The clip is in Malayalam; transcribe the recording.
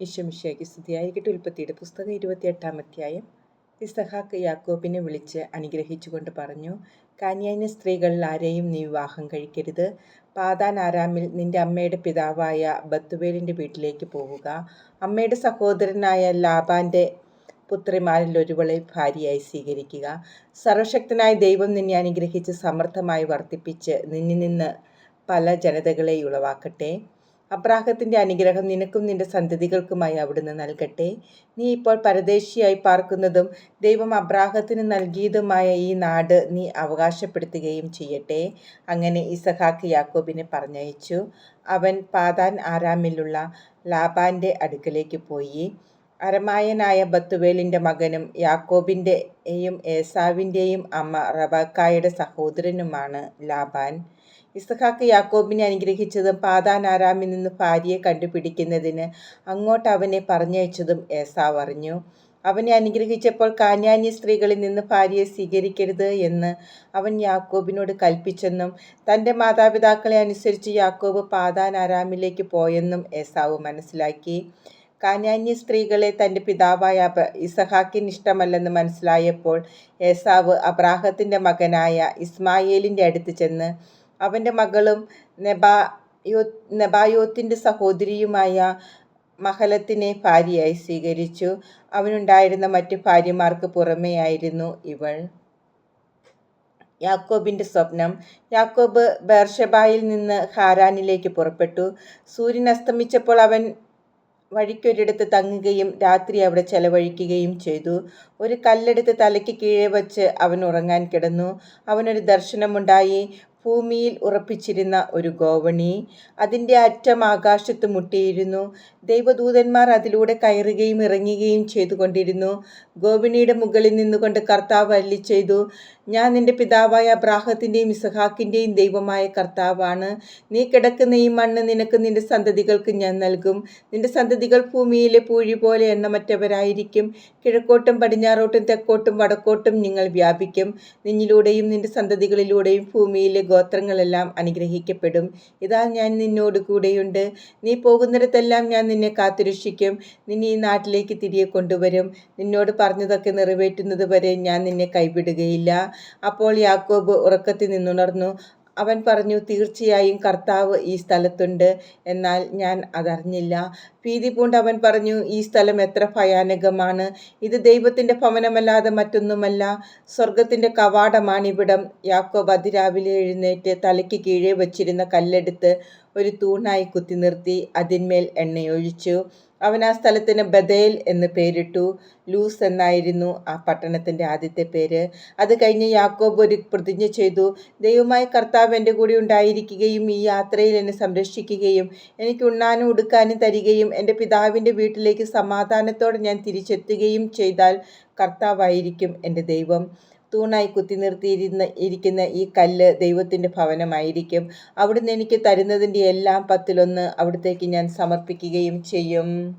ഈശ്വമിശയ്ക്ക് സ്തുതിയായിരിക്കട്ടെ. ഉൽപ്പത്തിയുടെ പുസ്തകം ഇരുപത്തിയെട്ടാം അധ്യായം. ഇസഹാക്ക് യാക്കോബിനെ വിളിച്ച് അനുഗ്രഹിച്ചുകൊണ്ട് പറഞ്ഞു കാന്യാന്യ സ്ത്രീകളിൽ ആരെയും നീ വിവാഹം കഴിക്കരുത്. പാതാൻ ആരാമിൽ നിന്റെ അമ്മയുടെ പിതാവായ ബത്തുവേലിന്റെ വീട്ടിലേക്ക് പോവുക. അമ്മയുടെ സഹോദരനായ ലാബാന്റെ പുത്രിമാരിൽ ഒരുവളെ ഭാര്യയായി സ്വീകരിക്കുക. സർവശക്തനായ ദൈവം നിന്നെ അനുഗ്രഹിച്ച് സമർത്ഥമായി വർദ്ധിപ്പിച്ച് നിന്നിൽ നിന്ന് പല ജനതകളെ ഉളവാക്കട്ടെ. അബ്രാഹത്തിന്റെ അനുഗ്രഹം നിനക്കും നിന്റെ സന്തതികൾക്കുമായി അവിടുന്ന് നൽകട്ടെ. നീ ഇപ്പോൾ പരദേശിയായി പാർക്കുന്നതും ദൈവം അബ്രാഹത്തിന് നൽകിയതുമായ ഈ നാട് നീ അവകാശപ്പെടുത്തുകയും ചെയ്യട്ടെ. അങ്ങനെ ഇസഹാക്ക് യാക്കോബിനെ പറഞ്ഞയച്ചു. അവൻ പാതാൻ ആരാമിലുള്ള ലാബാന്റെ അടുക്കലേക്ക് പോയി. അരമായനായ ബത്തുവേലിന്റെ മകനും യാക്കോബിന്റെയും ഏസാവിന്റെയും അമ്മ റബക്കായുടെ സഹോദരനുമാണ് ലാബാൻ. ഇസ്ഹാക്ക് യാക്കോബിനെ അനുഗ്രഹിച്ചതും പാതാൻ ആരാമിൽ നിന്ന് ഭാര്യയെ കണ്ടുപിടിക്കുന്നതിന് അങ്ങോട്ട് അവനെ പറഞ്ഞയച്ചതും ഏസാവ് അറിഞ്ഞു. അവനെ അനുഗ്രഹിച്ചപ്പോൾ കാന്യാന്യ സ്ത്രീകളിൽ നിന്ന് ഭാര്യയെ സ്വീകരിക്കരുത് എന്ന് അവൻ യാക്കോബിനോട് കൽപ്പിച്ചെന്നും തന്റെ മാതാപിതാക്കളെ അനുസരിച്ച് യാക്കോബ് പാതാൻ ആരാമിലേക്ക് പോയെന്നും ഏസാവ് മനസ്സിലാക്കി. കാന്യാന്യ സ്ത്രീകളെ തന്റെ പിതാവായ ഇസഹാക്കിന് ഇഷ്ടമല്ലെന്ന് മനസ്സിലായപ്പോൾ ഏസാവ് അബ്രാഹത്തിന്റെ മകനായ ഇസ്മായേലിന്റെ അടുത്ത് ചെന്ന് അവന്റെ മകളും നെബായോ നെബായോത്തിന്റെ സഹോദരിയുമായ മഹലത്തിനെ ഭാര്യയായി സ്വീകരിച്ചു. അവനുണ്ടായിരുന്ന മറ്റു ഭാര്യമാർക്ക് പുറമേയായിരുന്നു ഇവൾ. യാക്കോബിന്റെ സ്വപ്നം. യാക്കോബ് ബേർഷബായിൽ നിന്ന് ഹാരാനിലേക്ക് പുറപ്പെട്ടു. സൂര്യൻ അസ്തമിച്ചപ്പോൾ അവൻ വഴിക്കൊരിടത്ത് തങ്ങുകയും രാത്രി അവിടെ ചെലവഴിക്കുകയും ചെയ്തു. ഒരു കല്ലെടുത്ത് തലയ്ക്ക് കീഴെ വച്ച് അവൻ ഉറങ്ങാൻ കിടന്നു. അവനൊരു ദർശനമുണ്ടായി. ഭൂമിയിൽ ഉറപ്പിച്ചിരുന്ന ഒരു ഗോവണി അതിന്റെ അറ്റം ആകാശത്ത് മുട്ടിയിരുന്നു. ദൈവദൂതന്മാർ അതിലൂടെ കയറുകയും ഇറങ്ങുകയും ചെയ്തുകൊണ്ടിരുന്നു. ഗോവണിയുടെ മുകളിൽ നിന്നുകൊണ്ട് കർത്താവ് അല്ലി ചെയ്തു ഞാൻ നിന്റെ പിതാവായ അബ്രാഹത്തിന്റെയും ഇസഹാക്കിന്റെയും ദൈവമായ കർത്താവാണ്. നീ കിടക്കുന്ന ഈ മണ്ണ് നിനക്ക് നിന്റെ സന്തതികൾക്ക് ഞാൻ നൽകും. നിന്റെ സന്തതികൾ ഭൂമിയിലെ പൂഴി പോലെ എണ്ണമറ്റവരായിരിക്കും. കിഴക്കോട്ടും പടിഞ്ഞാറോട്ടും തെക്കോട്ടും വടക്കോട്ടും നിങ്ങൾ വ്യാപിക്കും. നിന്നിലൂടെയും നിന്റെ സന്തതികളിലൂടെയും ഭൂമിയിലെ ഗോത്രങ്ങളെല്ലാം അനുഗ്രഹിക്കപ്പെടും. ഇതാ ഞാൻ നിന്നോട് കൂടെയുണ്ട്. നീ പോകുന്നിടത്തെല്ലാം ഞാൻ നിന്നെ കാത്തുരക്ഷിക്കും. നിന്നെ ഈ നാട്ടിലേക്ക് തിരികെ കൊണ്ടുവരും. നിന്നോട് പറഞ്ഞതൊക്കെ നിറവേറ്റുന്നത് വരെ ഞാൻ നിന്നെ കൈവിടുകയില്ല. അപ്പോൾ യാക്കോബ് ഉറക്കത്തിൽ നിന്നുണർന്നു. അവൻ പറഞ്ഞു തീർച്ചയായും കർത്താവ് ഈ സ്ഥലത്തുണ്ട്. എന്നാൽ ഞാൻ അതറിഞ്ഞില്ല. ഭീതി പൂണ്ട് അവൻ പറഞ്ഞു ഈ സ്ഥലം എത്ര ഭയാനകമാണ്. ഇത് ദൈവത്തിന്റെ ഭവനമല്ലാതെ മറ്റൊന്നുമല്ല. സ്വർഗത്തിന്റെ കവാടമാണിവിടം യാക്കോബ് അതിരാവിലെ എഴുന്നേറ്റ് തലയ്ക്ക് കീഴേ വച്ചിരുന്ന കല്ലെടുത്ത് ഒരു തൂണായി കുത്തി നിർത്തി അതിന്മേൽ എണ്ണയൊഴിച്ചു. അവൻ ആ സ്ഥലത്തിന് ബദേൽ എന്ന് പേരിട്ടു. ലൂസ് എന്നായിരുന്നു ആ പട്ടണത്തിന്റെ ആദ്യത്തെ പേര്. അത് കഴിഞ്ഞ് യാക്കോബ് ഒരു പ്രതിജ്ഞ ചെയ്തു. ദൈവമായ കർത്താവ് എന്റെ കൂടെ ഉണ്ടായിരിക്കുകയും ഈ യാത്രയിൽ എന്നെ സംരക്ഷിക്കുകയും എനിക്ക് ഉണ്ണാനും ഉടുക്കാനും തരികയും എന്റെ പിതാവിന്റെ വീട്ടിലേക്ക് സമാധാനത്തോടെ ഞാൻ തിരിച്ചെത്തുകയും ചെയ്താൽ കർത്താവായിരിക്കും എന്റെ ദൈവം. തൂണായി കുത്തി നിർത്തിയിരുന്ന ഇരിക്കുന്ന ഈ കല്ല് ദൈവത്തിന്റെ ഭവനമായിരിക്കും. അവിടുന്ന് എനിക്ക് തരുന്നതിന്റെ എല്ലാം പത്തിലൊന്ന് അവിടത്തേക്ക് ഞാൻ സമർപ്പിക്കുകയും ചെയ്യും.